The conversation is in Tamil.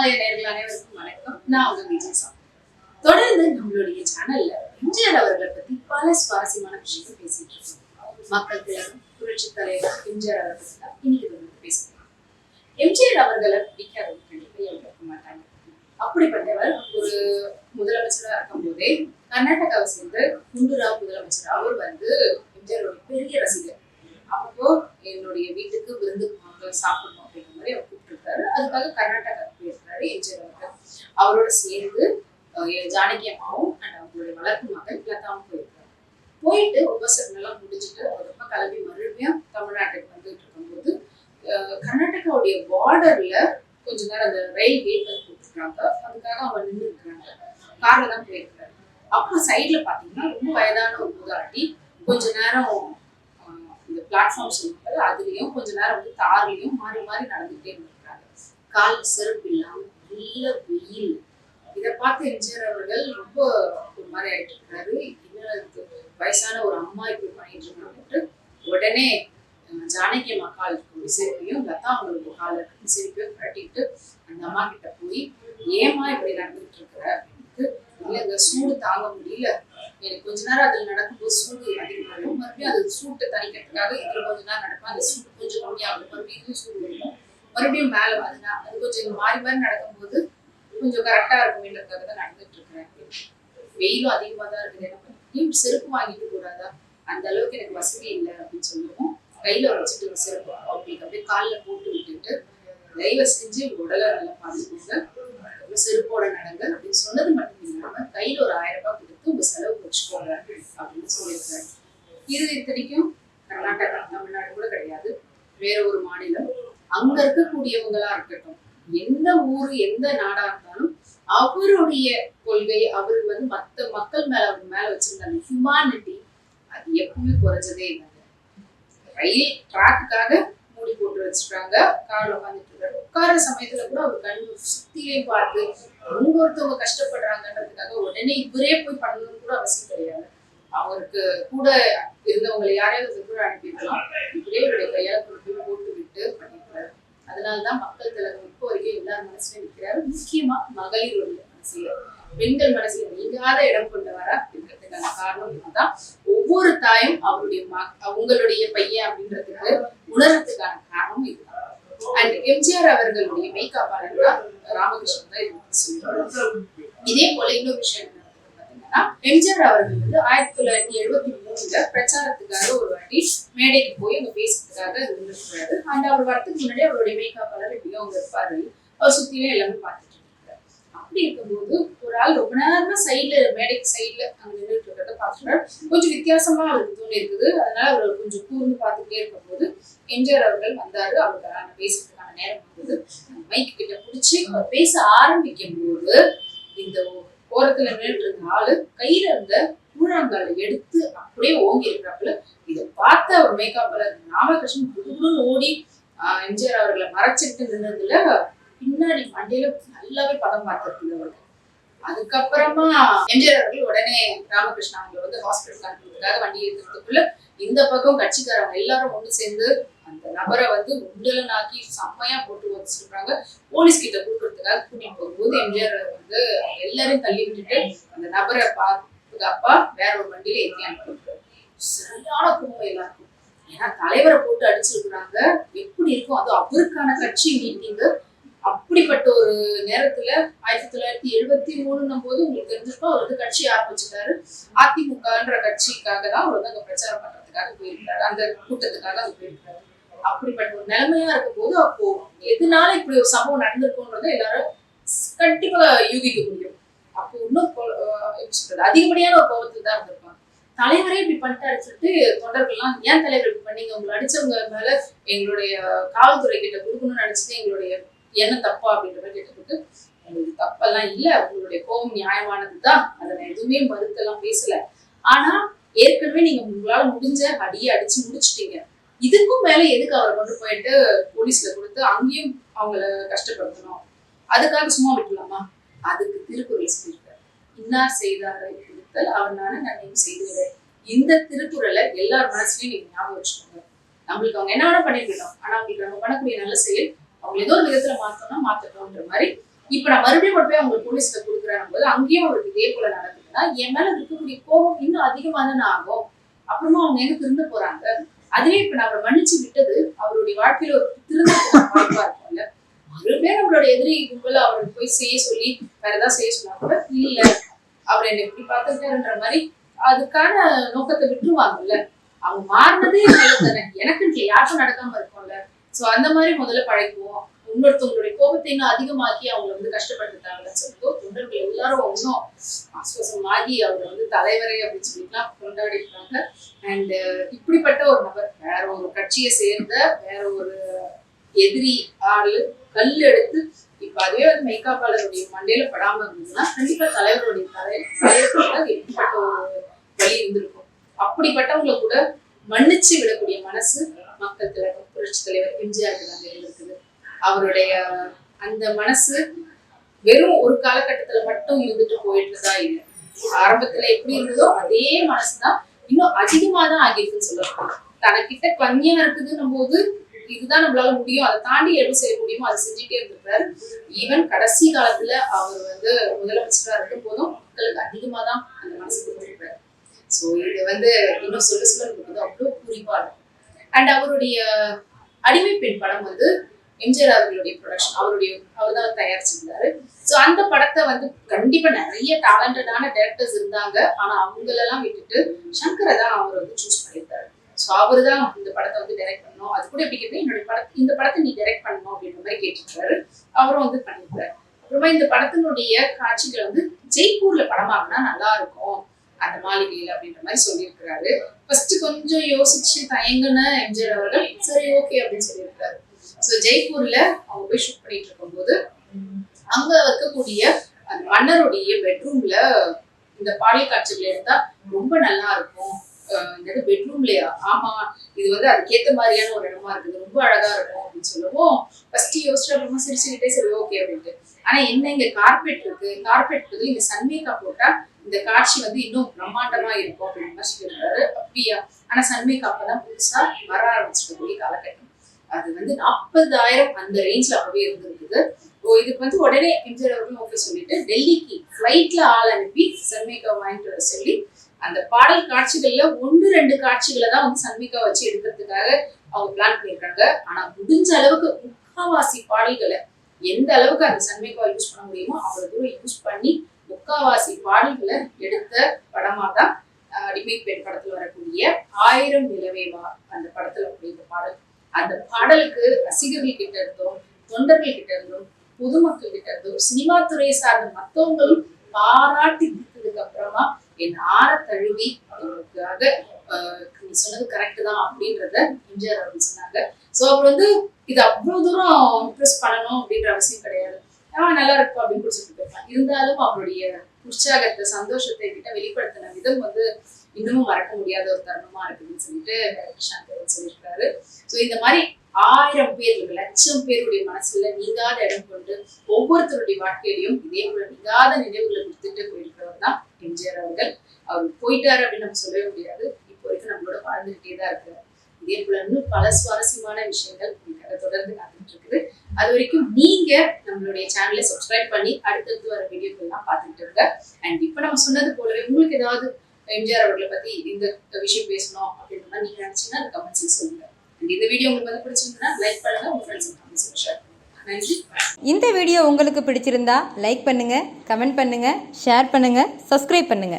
சினிமாலய நேர்கள் அனைவருக்கும் வணக்கம். நான் உங்க விஜய் தொடர்ந்து நம்மளுடைய சேனல்ல எம்ஜிஆர் அவர்களை பத்தி பல சுவாரஸ்யமான விஷயங்கள் பேசிட்டு இருக்கோம். மக்கள் திலகம் புரட்சி தலைவர் எம்ஜிஆர் அவர்களை பத்தி தான் இன்னைக்கு வந்து பேசுறோம் எம்ஜிஆர் அவர்களை பிடிக்காதவங்க கண்டிப்பா யாரும் இருக்க மாட்டாங்க. அப்படிப்பட்டவர் ஒரு முதலமைச்சரா இருக்கும் போதே கர்நாடகாவை சேர்ந்து குண்டுராவ் முதலமைச்சர். அவர் வந்து எம்ஜிஆரோட பெரிய ரசிகர். அப்போ என்னுடைய வீட்டுக்கு விருந்துக்கு சாப்பிடணும் அப்படிங்கிற மாதிரி அவர் இருக்காரு அதுக்காக கர்நாடகா போயிருக்காரு எம்ஜிஆர் அவர்கள் அவரோட சேர்ந்து ஜானகி அம்மாவும் அண்ட் அவங்களுடைய வளர்ப்பு மகன் லதாவும் போயிருக்காரு போயிட்டு உபசரணம் எல்லாம் முடிச்சுட்டு ரொம்ப கிளம்பி மறுபடியும் தமிழ்நாட்டுக்கு வந்துட்டு இருக்கும்போது கர்நாடகாவுடைய பார்டர்ல கொஞ்ச நேரம் அந்த ரயில் கேட் வந்து போட்டுருக்காங்க. அதுக்காக அவங்க நின்று இருக்கிறாங்க கார்ல தான் போயிருக்காரு. அப்புறம் சைட்ல பாத்தீங்கன்னா ரொம்ப வயதான ஒரு மூதாட்டி கொஞ்ச நேரம் இந்த பிளாட்ஃபார்ம் சொல்லுவாங்க அதுலயும் கொஞ்ச நேரம் வந்து தார்லயும் மாறி மாறி நடந்துகிட்டே இருந்தாங்க கால் செருப்பு இல்லாம நல்ல வெயில். இதை பார்த்து எம்ஜிஆர் அவர்கள் ரொம்ப ஒரு மாதிரி ஆயிட்டு இருக்காரு என்ன வயசான ஒரு அம்மா இப்படி பண்ணிட்டு இருக்காங்கன்ட்டு உடனே ஜானகி அம்மா கால் இருக்க. செருப்பையும் லதா அவங்களுக்கு கால் இருக்கு. சிரிப்பையும் கட்டிட்டு அந்த அம்மா கிட்ட போய் ஏமா இப்படி நடந்துட்டு இருக்கிற? அப்படின்ட்டு இல்லைங்க சூடு தாங்க முடியல. எனக்கு கொஞ்ச நேரம் அதில் நடக்கும்போது சூடு அதிகமாகும் மறுபடியும் அது சூட்டை தணிக்கிறதுக்காக இதில் கொஞ்ச நேரம் நடக்கும். அந்த சூடு கொஞ்சம் கம்மியாகும். மறுபடியும் சூடு வரும். மறுபடியும் மேல அதுனா அது கொஞ்சம் மாறி மாறி நடக்கும்போது கொஞ்சம் கரெக்டா இருக்குமேன்றதுக்காக தான் நடந்துட்டு இருக்கிறேன் வெயிலும் அதிகமா தான் இருக்குது. என்ன பண்ணி செருப்பு வாங்கிட்டு கூடாதா அந்த அளவுக்கு எனக்கு வசதி இல்லை அப்படின்னு சொல்லுவோம். கையில வச்சுட்டு ஒரு செருப்பு அவங்களுக்கு அப்படியே காலில் போட்டு விட்டுட்டு தயவு செஞ்சு உடலை நல்லா பார்த்துக்கோங்க அதுக்கப்புறம் செருப்போட நடங்க. அப்படின்னு சொன்னது மட்டும் இல்லாம கையில ஒரு ஆயிரம் ரூபாய் கொடுத்து உங்க செலவு வச்சுக்கோங்க அப்படின்னு சொல்லியிருக்காரு. இது இத்தனைக்கும் கர்நாடகா தமிழ்நாடு கூட கிடையாது. வேற ஒரு மாநிலம். அங்க இருக்கக்கூடியவங்களா இருக்கட்டும். எந்த ஊரு எந்த நாடா இருந்தாலும் அவருடைய கொள்கை அவர் வந்து மத்த மக்கள் மேல அவர் மேல வச்சிருந்த அந்த ஹியூமானிட்டி அது எப்பவுமே குறைஞ்சதே இல்லை. ரயில் ட்ராக்குக்காக மூடி போட்டு வச்சுட்டாங்க கார்ல உட்காந்துட்டு இருக்காரு. உட்கார சமயத்துல கூட அவர் கண்ணு சுத்திலையும் பார்த்து அவங்க ஒருத்தவங்க கஷ்டப்படுறாங்கன்றதுக்காக உடனே இவரே போய் பண்ணணும்னு கூட அவசியம் கிடையாது. அவருக்கு கூட இருந்தவங்களை யாரையாவது கூட அனுப்பிடலாம். இவரே இவருடைய கையால கொண்டு போய் போட்டு விட்டு பண்ணிருக்காரு அதனால்தான் மக்கள் தலைவர் இப்போ வரைக்கும் எல்லார் மனசுலயும் நிற்கிறாரு முக்கியமா மகளிருடைய மனசுல பெண்கள் மனசுல நீங்காத இடம் கொண்டவரா இருக்கிறதுக்கான காரணம் இதுதான். ஒவ்வொரு தாயும் அவருடைய ம- அவங்களுடைய பையன் அப்படின்றதுக்கு உணர்றதுக்கான காரணம் இதுதான். அண்ட் எம்ஜிஆர் அவர்களுடைய மெய்காப்பாளர் தான் ராமகிருஷ்ணன் தான் இதே போல இன்னொரு விஷயம் பாத்தீங்கன்னா எம்ஜிஆர் அவர்கள் வந்து ஆயிரத்தி தொள்ளாயிரத்தி எழுபத்தி மூணுல பிரச்சாரத்துக்காக ஒரு வாட்டி மேடைக்கு போய் அங்க பேசுறதுக்காக இருந்திருக்கிறாரு அண்ட் அவர் வரத்துக்கு முன்னாடி அவருடைய மேய்காப்பாளர் எப்படியும் அவங்க இருப்பாரு. அவர் சுத்தியும் எல்லாமே பார்த்துட்டு இருக்காரு. அப்படி இருக்கும்போது ஒரு ஆள் ரொம்ப நேரமா சைட்ல மேடைக்கு சைட்ல அங்க நின்றுட்டு இருக்கிறத கொஞ்சம் வித்தியாசமா அவருக்கு தோணி இருக்குது. அதனால அவர் கொஞ்சம் கூர்ந்து பார்த்துட்டே இருக்கும்போது எம்ஜிஆர் அவர்கள் வந்தாரு. அவருக்கான பேசுறதுக்கான நேரம் வந்தது. மைக் கிட்ட பிடிச்சி அவர் பேச ஆரம்பிக்கும் போது இந்த ஓரத்துல நின்றுட்டு இருந்த ஆளு கையில இருந்த கூழாங்காலை எடுத்து அப்படியே ஓங்கி இருக்கிறாப்புல. இதை பார்த்த ஒரு மேக்கப்ல ராமகிருஷ்ணன் குடுகுடுன்னு ஓடி ஆஹ், எம்ஜிஆர் அவர்களை மறைச்சிட்டு நின்றதுல பின்னாடி மண்டையில நல்லாவே படம் பார்த்திருக்குது அவருக்கு அதுக்கப்புறமா எம்ஜிஆர் அவர்கள் உடனே ராமகிருஷ்ணன் அவங்களை வந்து ஹாஸ்பிட்டல் அனுப்புறதுக்காக வண்டி எடுக்கிறதுக்குள்ள இந்த பக்கம் கட்சிக்காரங்க எல்லாரும் ஒன்று சேர்ந்து அந்த நபரை வந்து உடலனாக்கி செம்மையா போட்டு வச்சிருக்காங்க போலீஸ் கிட்ட கொடுக்கறதுக்காக கூட்டிட்டு போகும்போது எம்ஜிஆர் வந்து அவங்க எல்லாரையும் தள்ளி விட்டுட்டு அந்த நபரை பாதுகாப்பா வேற ஒரு வண்டியில ஏற்றி அனுப்பியிருக்காரு சரியான குடும்பம் எல்லாருக்கும். ஏன்னா தலைவரை போட்டு அடிச்சிருக்கிறாங்க. எப்படி இருக்கும் அது அவருக்கான கட்சி மீட்டிங்கு அப்படிப்பட்ட ஒரு நேரத்துல ஆயிரத்தி தொள்ளாயிரத்தி எழுபத்தி மூணுன்னும் போது உங்களுக்கு தெரிஞ்சிருக்கோம் அவர் வந்து கட்சி ஆரம்பிச்சிட்டாரு. அதிமுகன்ற கட்சிக்காக தான் அவர் வந்து அங்க பிரச்சாரம் பண்றதுக்காக போயிருக்காரு. அந்த கூட்டத்துக்காக அவர் போயிருக்காரு. அப்படிப்பட்ட ஒரு நிலைமையா இருக்கும் போது அப்போ எதனால இப்படி ஒரு சம்பவம் நடந்திருக்கும்ன்றத எல்லாரும் கண்டிப்பா யூகிக்க முடியும். அப்போ இன்னும் சொல்றது? அதிகப்படியான ஒரு கோபத்தில் தான் இருந்திருப்பாங்க. தலைவரே இப்படி பண்ணிட்டாரு சொல்லிட்டு தொண்டர்கள்லாம் ஏன் தலைவர் இப்படி பண்ணீங்க? உங்களை அடிச்சவங்க மேல எங்களுடைய காவல்துறை கிட்ட கொடுக்கணும்னு நினைச்சிட்டு எங்களுடைய எண்ணம் தப்பா அப்படின்ற மாதிரி கேட்டதுக்கு உங்களுக்கு தப்பெல்லாம் இல்ல. உங்களுடைய கோபம் நியாயமானதுதான் அதை நான் எதுவுமே மறுத்தெல்லாம் பேசல. ஆனா ஏற்கனவே நீங்க உங்களால முடிஞ்ச அடியை அடிச்சு முடிச்சிட்டீங்க. இதுக்கும் மேல எதுக்கு அவரை கொண்டு போயிட்டு போலீஸ்ல கொடுத்து அங்கேயும் அவங்கள கஷ்டப்படுத்தணும்? அதுக்காக சும்மா விட்டுலாமா அதுக்கு திருக்குறள் சொல்லியிருக்காரு. இன்னார் செய்தாரை கொடுத்தல் அவனான நன்மையும் செய்து இந்த திருக்குறளை எல்லார் மனசுலயும் நீங்க ஞாபகம் வச்சுக்கோங்க. நம்மளுக்கு அவங்க என்ன வேணா பண்ணிருக்கணும் ஆனா அவங்களுக்கு நம்ம பண்ணக்கூடிய நல்ல செயல் அவங்க ஏதோ ஒரு விதத்துல மாத்தணும்னா மாத்தட்டும்ன்ற மாதிரி. இப்ப நான் மறுபடியும் கொண்டு போய் அவங்க போலீஸ்ல கொடுக்குறேன் போது அங்கேயும் அவருக்கு இதே போல நடக்குதுன்னா என் மேல இருக்கக்கூடிய கோபம் இன்னும் அதிகமா தானே ஆகும். அப்புறமா அவங்க எங்க திரும்ப போறாங்க? அதுவே இப்ப நான் அவரை மன்னிச்சு விட்டது அவருடைய வாழ்க்கையில ஒரு திருந்த வாய்ப்பா இருக்கும்ல. மறுபடியும் நம்மளோட எதிரி கும்பல அவருக்கு போய் செய்ய சொல்லி வேற ஏதாவது செய்ய சொன்னா கூட இல்ல அவர் என்னை இப்படி பார்த்துட்டாருன்ற மாதிரி அதுக்கான நோக்கத்தை விட்டுருவாங்கல்ல. அவங்க மாறினதே நல்லது தானே. எனக்குன்னு யாருக்கும் நடக்காம இருக்கும்ல. சோ அந்த மாதிரி முதல்ல பழகுவோம். இன்னொருத்தவங்களுடைய கோபத்தை இன்னும் அதிகமாக்கி அவங்களை வந்து கஷ்டப்படுத்துட்டாங்கன்னு சொல்லிட்டு தொண்டர்கள் எல்லாரும் இன்னும் ஆஸ்வாசமாகி அவர் வந்து தலைவரே அப்படின்னு சொல்லிட்டுலாம் கொண்டாடி இருக்காங்க அண்ட் uh, இப்படிப்பட்ட ஒரு நபர் வேற ஒரு கட்சியை சேர்ந்த வேற ஒரு எதிரி ஆளு கல் எடுத்து இப்ப அதே வந்து மெய்காப்பாளருடைய மண்டையில படாம இருந்ததுன்னா கண்டிப்பா தலைவருடைய தலை தலைவருக்கு எப்படிப்பட்ட ஒரு வழி இருந்திருக்கும். அப்படிப்பட்டவங்களை கூட மன்னிச்சு விடக்கூடிய மனசு மக்கள் தலைவர் புரட்சி தலைவர் எம்ஜிஆர் அவருடைய அந்த மனசு வெறும் ஒரு காலகட்டத்துல மட்டும் இருந்துட்டு போயிட்டு தான் இல்லை ஆரம்பத்துல எப்படி இருந்ததோ அதே மனசுதான். இன்னும் அதிகமா தான் ஆகியிருக்குன்னு சொல்லலாம். தனக்கிட்ட கம்மியா இருக்குதுன்னும் போது இதுதான் நம்மளால முடியும். அதை தாண்டி எதுவும் செய்ய முடியுமோ அதை செஞ்சுட்டே இருந்திருக்காரு. ஈவன் கடைசி காலத்துல அவர் வந்து முதலமைச்சரா இருக்கும் போதும் மக்களுக்கு அதிகமா தான் அந்த மனசு கொடுத்துருக்காரு. ஸோ இது வந்து இன்னும் சொல்ல சொல்ல நமக்கு வந்து அவ்வளோ குறிப்பா இருக்கும் அண்ட் அவருடைய அடிமை பெண் படம் வந்து எம்ஜிஆர் அவர்களுடைய ப்ரொடக்ஷன் அவருடைய அவர் தான் தயாரிச்சிருந்தாரு. ஸோ அந்த படத்தை வந்து கண்டிப்பா நிறைய டேலண்டடான டேரக்டர்ஸ் இருந்தாங்க. ஆனா அவங்களெல்லாம் விட்டுட்டு சங்கரை தான் அவர் வந்து சூஸ் பண்ணியிருந்தாரு ஸோ அவர் தான் இந்த படத்தை வந்து டைரக்ட் பண்ணணும் அது கூட எப்படி கேட்டா என்னுடைய படத்தை இந்த படத்தை நீ டைரக்ட் பண்ணணும் அப்படின்ற மாதிரி கேட்டிருக்காரு. அவரும் வந்து பண்ணியிருக்காரு. அப்புறமா இந்த படத்தினுடைய காட்சிகள் வந்து ஜெய்ப்பூர்ல படமாகனா நல்லா இருக்கும் அந்த மாளிகையில் அப்படின்ற மாதிரி சொல்லியிருக்கிறாரு. ஃபர்ஸ்ட் கொஞ்சம் யோசிச்சு தயங்குன எம்ஜிஆர் அவர்கள் சரி ஓகே அப்படின்னு சொல்லியிருக்காரு ஸோ ஜெய்ப்பூர்ல அவங்க போய் ஷூட் பண்ணிட்டு இருக்கும்போது அங்க இருக்கக்கூடிய அந்த மன்னருடைய பெட்ரூம்ல இந்த பாடல் காட்சிகள் எடுத்தா ரொம்ப நல்லா இருக்கும். என்னது இந்த பெட்ரூம்லயா ஆமா இது வந்து அதுக்கேத்த மாதிரியான ஒரு இடமா இருக்குது ரொம்ப அழகா இருக்கும் அப்படின்னு சொல்லவும். ஃபர்ஸ்ட் யோசிச்சு அப்புறமா சிரிச்சுக்கிட்டே சரி ஓகே அப்படின்ட்டு. ஆனா என்ன இங்க கார்பெட் இருக்கு? கார்பெட் பதில் இங்க சன்மேக்கா போட்டா இந்த காட்சி வந்து இன்னும் பிரம்மாண்டமா இருக்கும் அப்படின்னு மாதிரி அப்படியா? ஆனா சன்மேக்கா அப்பதான் புதுசா வர ஆரம்பிச்சிருக்கக்கூடிய காலகட்டம். அது வந்து நாற்பதாயிரம் அந்த ரேஞ்சில் அப்பவே இருந்திருக்குது ஓ இதுக்கு வந்து உடனே எம்ஜிஆர் அவர்களும் ஓகே சொல்லிட்டு டெல்லிக்கு ஃப்ளைட்டில் ஆள் அனுப்பி சன்மிகா வாங்கிட்டு வர சொல்லி அந்த பாடல் காட்சிகள்ல ஒன்று ரெண்டு காட்சிகளை தான் வந்து சன்மிகா வச்சு எடுக்கிறதுக்காக அவங்க பிளான் பண்ணியிருக்காங்க. ஆனா முடிஞ்ச அளவுக்கு முக்காவாசி பாடல்களை எந்த அளவுக்கு அந்த சன்மிகா யூஸ் பண்ண முடியுமோ அவ்வளவு தூரம் யூஸ் பண்ணி முக்காவாசி பாடல்களை எடுத்த படமா தான் அடிமை பெண் படத்துல வரக்கூடிய ஆயிரம் நிலவேவா அந்த படத்துல அப்படிங்கிற பாடல். அந்த பாடலுக்கு ரசிகர்கள் கிட்ட இருந்தும் தொண்டர்கள் கிட்ட இருந்தும் பொதுமக்கள் கிட்ட இருந்தும் சினிமா துறையை சார்ந்த மத்தவங்களும் பாராட்டி கொடுத்ததுக்கு அப்புறமா என் ஆற தழுவி அவங்களுக்காக ஆஹ் நீ சொன்னது கரெக்ட் தான் அப்படின்றத எம்ஜிஆர் அவர்கள் சொன்னாங்க. ஸோ அவர் வந்து இது அவ்வளவு தூரம் இம்ப்ரெஸ் பண்ணணும் அப்படின்ற அவசியம் கிடையாது. ஆஹ் நல்லா இருக்கும் அப்படின்னு சொல்லிட்டு இருப்பாங்க இருந்தாலும் அவருடைய உற்சாகத்தை சந்தோஷத்தை கிட்ட வெளிப்படுத்தின விதம் வந்து இன்னமும் மறக்க முடியாத ஒரு தருணமா இருக்குதுன்னு சொல்லிட்டு டைரக்டர் சாந்தர் சொல்லியிருக்காரு. ஸோ இந்த மாதிரி ஆயிரம் பேர் லட்சம் பேருடைய மனசுல நீங்காத இடம் கொண்டு ஒவ்வொருத்தருடைய வாழ்க்கையிலையும் இதே போல நீங்காத நினைவுகளை கொடுத்துட்டு போயிருக்கிறவர் தான் எம்ஜிஆர் அவர்கள். அவர் போயிட்டாரு அப்படின்னு நம்ம சொல்லவே முடியாது. இப்போ வரைக்கும் நம்மளோட வாழ்ந்துகிட்டே தான் இருக்கிறார் இதே போல இன்னும் பல சுவாரஸ்யமான விஷயங்கள் உங்களுக்காக தொடர்ந்து காத்துட்டு இருக்குது. அது வரைக்கும் நீங்க நம்மளுடைய சேனலை சப்ஸ்கிரைப் பண்ணி அடுத்தடுத்து வர வீடியோக்கள் எல்லாம் பார்த்துட்டு இருங்க. அண்ட் இப்போ நம்ம சொன்னது போலவே உங்களுக்கு ஏதாவது எம்ஜிஆர் அவர்களை பத்தி இந்த விஷயம் பேசணும் அப்படின்ற மாதிரி நீங்க நினைச்சீங்கன்னா அந்த கமெண்ட்ஸ் சொல்லுங்க. இந்த வீடியோ உங்களுக்கு வந்து பிடிச்சிருந்தா லைக் பண்ணுங்க உங்க ஃப்ரெண்ட்ஸ் ஷேர் நன்றி இந்த வீடியோ உங்களுக்கு பிடிச்சிருந்தா லைக் பண்ணுங்க கமெண்ட் பண்ணுங்க ஷேர் பண்ணுங்க சப்ஸ்கிரைப் பண்ணுங்க.